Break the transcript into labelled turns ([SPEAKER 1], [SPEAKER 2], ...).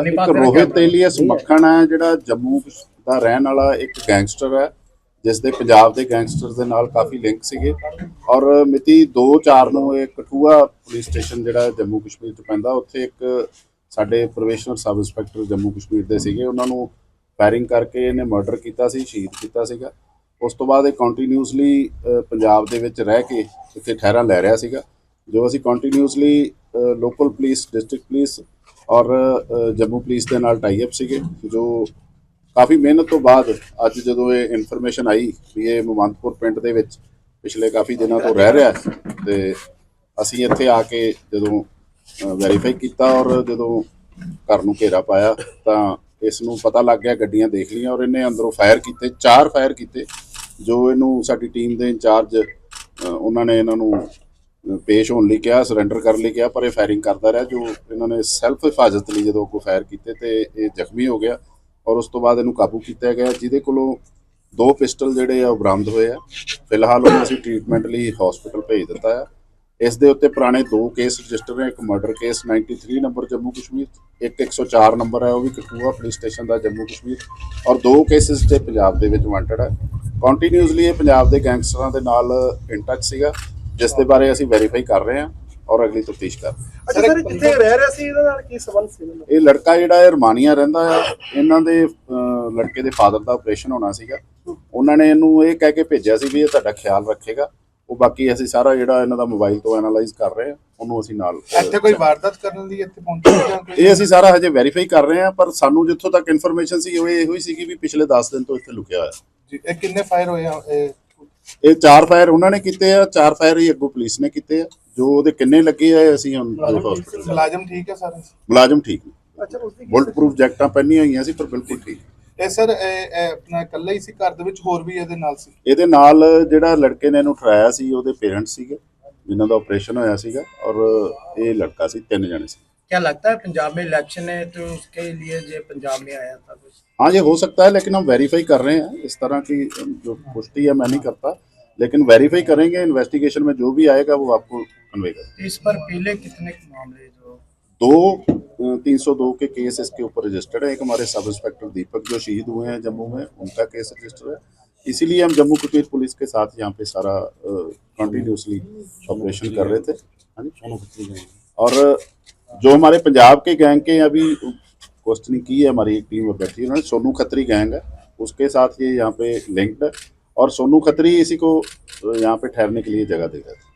[SPEAKER 1] Rohit alias ਮੱਖਣ ਹੈ ਜਿਹੜਾ ਜੰਮੂ ਦਾ ਰਹਿਣ ਵਾਲਾ ਇੱਕ ਗੈਂਗਸਟਰ ਹੈ ਜਿਸ ਦੇ ਪੰਜਾਬ ਦੇ ਗੈਂਗਸਟਰ ਦੇ ਨਾਲ ਕਾਫੀ ਲਿੰਕ ਸੀਗੇ। ਔਰ ਮਿਤੀ 2/4 ਨੂੰ ਇਹ ਕਠੂਆ ਪੁਲਿਸ ਸਟੇਸ਼ਨ ਜਿਹੜਾ ਜੰਮੂ ਕਸ਼ਮੀਰ ਚ ਪੈਂਦਾ ਉੱਥੇ ਇੱਕ ਸਾਡੇ probationer sub inspector Jammu Kashmir ਦੇ ਸੀਗੇ। ਉਹਨਾਂ ਨੂੰ ਫਾਇਰਿੰਗ ਕਰਕੇ ਇਹਨੇ ਮਰਡਰ ਕੀਤਾ ਸੀ ਸ਼ਹੀਦ ਕੀਤਾ ਸੀਗਾ। ਉਸ ਤੋਂ ਬਾਅਦ ਇਹ ਕੰਟੀਨਿਊਸਲੀ ਪੰਜਾਬ ਦੇ ਵਿੱਚ ਰਹਿ ਕੇ ਇੱਥੇ ਠਹਿਰਾਂ ਲੈ ਰਿਹਾ ਸੀਗਾ। ਜੋ ਅਸੀਂ continuously local police district police ਔਰ ਜੰਮੂ ਪੁਲਿਸ ਦੇ ਨਾਲ ਟਾਈ ਅਪ ਸੀਗੇ, ਜੋ ਕਾਫੀ ਮਿਹਨਤ ਤੋਂ ਬਾਅਦ ਅੱਜ ਜਦੋਂ ਇਹ ਇਨਫੋਰਮੇਸ਼ਨ ਆਈ ਵੀ ਇਹ ਮਮੰਤਪੁਰ ਪਿੰਡ ਦੇ ਵਿੱਚ ਪਿਛਲੇ ਕਾਫੀ ਦਿਨਾਂ ਤੋਂ ਰਹਿ ਰਿਹਾ ਹੈ, ਤੇ ਅਸੀਂ ਇੱਥੇ ਆ ਕੇ ਜਦੋਂ ਵੈਰੀਫਾਈ ਕੀਤਾ ਔਰ ਜਦੋਂ ਘਰ ਨੂੰ ਘੇਰਾ ਪਾਇਆ, ਤਾਂ ਇਸ ਨੂੰ ਪਤਾ ਲੱਗ ਗਿਆ, ਗੱਡੀਆਂ ਦੇਖ ਲਈਆਂ ਔਰ ਇਹਨੇ ਅੰਦਰੋਂ ਫਾਇਰ ਕੀਤੇ, ਚਾਰ ਫਾਇਰ ਕੀਤੇ, ਜੋ ਇਹਨੂੰ ਸਾਡੀ ਟੀਮ ਦੇ ਇੰਚਾਰਜ ਉਹਨਾਂ ਨੇ ਇਹਨਾਂ ਨੂੰ ਪੇਸ਼ ਹੋਣ ਲਈ ਕਿਹਾ ਸਰੈਂਡਰ ਕਰਨ ਲਈ ਕਿਹਾ, ਪਰ ਇਹ ਫਾਇਰਿੰਗ ਕਰਦਾ ਰਿਹਾ ਜੋ ਇਹਨਾਂ ਨੇ ਸੈਲਫ ਹਿਫਾਜ਼ਤ ਲਈ ਜਦੋਂ ਕੋ ਫਾਇਰ ਕੀਤੇ ਤੇ ਇਹ ਜ਼ਖਮੀ ਹੋ ਗਿਆ ਔਰ ਉਸ ਤੋਂ ਬਾਅਦ ਇਹਨੂੰ ਕਾਬੂ ਕੀਤਾ ਗਿਆ, ਜਿਹਦੇ ਕੋਲੋਂ ਦੋ ਪਿਸਟਲ ਜਿਹੜੇ ਆ ਉਹ ਬਰਾਮਦ ਹੋਏ ਆ। ਫਿਲਹਾਲ ਉਹਨੂੰ ਅਸੀਂ ਟ੍ਰੀਟਮੈਂਟ ਲਈ ਹਸਪੀਟਲ ਭੇਜ ਦਿੱਤਾ ਆ। ਇਸ ਦੇ ਉੱਤੇ ਪੁਰਾਣੇ ਦੋ ਕੇਸ ਰਜਿਸਟਰ ਹੈ ਇੱਕ murder case 93 number Jammu Kashmir, ਇੱਕ 104 ਨੰਬਰ ਹੈ ਉਹ ਵੀ ਕਠੂਆ ਪੁਲਿਸ ਸਟੇਸ਼ਨ ਦਾ ਜੰਮੂ ਕਸ਼ਮੀਰ ਔਰ ਦੋ ਕੇਸਿਸ ਤੇ ਪੰਜਾਬ ਦੇ ਵਿੱਚ ਵਾਂਟਡ ਹੈ ਕੰਟੀਨਿਊਸਲੀ ਇਹ ਪੰਜਾਬ ਦੇ ਗੈਂਗਸਟਰਾਂ ਦੇ ਨਾਲ ਇਨ ਟੱਚ ਸੀਗਾ। ਜਿਸ ਦੇ ਬਾਰੇ ਅਸੀਂ ਵੈਰੀਫਾਈ ਕਰ ਰਹੇ ਹਾਂ ਔਰ ਅਗਲੀ ਤਫਤੀਸ਼ ਕਰ ਹਾਂ।
[SPEAKER 2] ਅੱਛਾ ਸਰ ਜਿੱਥੇ ਰਹਿ ਰਿਹਾ ਸੀ ਇਹਦੇ ਨਾਲ ਕੀ ਸੰਬੰਧ ਸੀ ਦਾ?
[SPEAKER 1] ਇਹ ਲੜਕਾ ਜਿਹੜਾ ਹੈ ਰਮਾਨੀਆ ਰਹਿੰਦਾ ਆ। ਇਹਨਾਂ ਦੇ ਲੜਕੇ ਦੇ ਫਾਦਰ ਦਾ ਆਪਰੇਸ਼ਨ ਹੋਣਾ ਸੀਗਾ। ਉਹਨਾਂ ਨੇ ਇਹਨੂੰ ਇਹ ਕਹਿ ਕੇ ਭੇਜਿਆ ਸੀ ਵੀ ਇਹ ਤੁਹਾਡਾ ਖਿਆਲ ਰੱਖੇਗਾ। ਉਹ ਬਾਕੀ ਅਸੀਂ ਸਾਰਾ ਜਿਹੜਾ ਇਹਨਾਂ ਦਾ ਮੋਬਾਈਲ ਤੋਂ ਐਨਾਲਾਈਜ਼ ਕਰ ਰਹੇ ਹਾਂ ਉਹਨੂੰ ਅਸੀਂ ਨਾਲ
[SPEAKER 3] ਇੱਥੇ ਕੋਈ ਵਾਰਦਾਤ ਕਰਨ ਲਈ ਇੱਥੇ ਪਹੁੰਚੇ ਜਾਂ ਕੋਈ
[SPEAKER 1] ਇਹ ਅਸੀਂ ਸਾਰਾ ਹਜੇ ਵੈਰੀਫਾਈ ਕਰ ਰਹੇ ਹਾਂ ਪਰ ਸਾਨੂੰ ਜਿੱਥੋਂ ਤੱਕ ਇਨਫੋਰਮੇਸ਼ਨ ਸੀ ਉਹ ਇਹੋ ਹੀ ਸੀ ਕਿ ਵੀ ਪਿਛਲੇ 10 ਦਿਨ ਤੋਂ ਇੱਥੇ ਲੁਕਿਆ ਹੋਇਆ।
[SPEAKER 3] ਜੀ, ਇਹ ਕਿੰਨੇ ਫਾਇਰ ਹੋਏ ਆ ਇਹ
[SPEAKER 1] ਚਾਰ ਫਾਇਰ ਉਹਨਾਂ ਨੇ ਕੀਤੇ ਆ ਚਾਰ ਫਾਇਰ ਹੀ ਅੱਗੋਂ ਪੁਲਿਸ ਨੇ ਕੀਤੇ ਆ। ਜੋ ਉਹਦੇ ਕਿੰਨੇ ਲੱਗੇ ਆ ਅਸੀਂ ਹੁਣ ਹਸਪੀਟਲ
[SPEAKER 3] ਮੁਲਾਜ਼ਮ ਠੀਕ ਹੈ ਸਾਰੇ?
[SPEAKER 1] ਮੁਲਾਜ਼ਮ ਠੀਕ ਨੇ।
[SPEAKER 2] ਅੱਛਾ ਉਸ ਦੀ
[SPEAKER 1] ਬੁਲਟ ਪ੍ਰੂਫ ਜੈਕਟਾਂ ਪਹਿਨੀਆਂ ਹੋਈਆਂ ਸੀ ਪਰ ਬਿਲਕੁਲ ਠੀਕ।
[SPEAKER 3] ਇਹ ਸਰ ਆਪਣਾ ਇਕੱਲਾ ਹੀ ਸੀ ਘਰ ਦੇ ਵਿੱਚ ਹੋਰ ਵੀ ਇਹਦੇ ਨਾਲ ਸੀ?
[SPEAKER 1] ਇਹਦੇ ਨਾਲ ਜਿਹੜਾ ਲੜਕੇ ਨੇ ਇਹਨੂੰ ਠਰਾਇਆ ਸੀ ਉਹਦੇ ਪੇਰੈਂਟਸ ਸੀਗੇ ਜਿਨ੍ਹਾਂ ਦਾ ਆਪਰੇਸ਼ਨ ਹੋਇਆ ਸੀਗਾ ਔਰ ਇਹ ਲੜਕਾ ਸੀ ਤਿੰਨ ਜਣੇ ਸੀ।
[SPEAKER 4] क्या लगता है पंजाब में इलेक्शन है तो उसके लिए जो पंजाब में आया था कुछ?
[SPEAKER 1] हाँ ये हो सकता है लेकिन हम वेरीफाई कर रहे हैं इस तरह की जो पुष्टि है मैं नहीं करता लेकिन वेरीफाई करेंगे इन्वेस्टिगेशन में जो भी आएगा वो आपको कन्वे करेंगे।
[SPEAKER 4] इस पर पहले कितने मामले जो?
[SPEAKER 1] दो तीन सौ दो के केस इसके ऊपर रजिस्टर्ड है। एक हमारे सब इंस्पेक्टर दीपक जो शहीद हुए हैं जम्मू में उनका केस रजिस्टर है। इसीलिए हम जम्मू कश्मीर पुलिस के साथ यहाँ पे सारा कंटिन्यूसली ऑपरेशन कर रहे थे। हाँ और जो हमारे पंजाब के गैंग के अभी क्वेश्चनिंग की है हमारी एक टीम और बैठी है उन्होंने सोनू खत्री गैंग है उसके साथ ये यहाँ पे लिंक्ड है और सोनू खत्री इसी को अ, यहाँ पे ठहरने के लिए जगह दे रहा था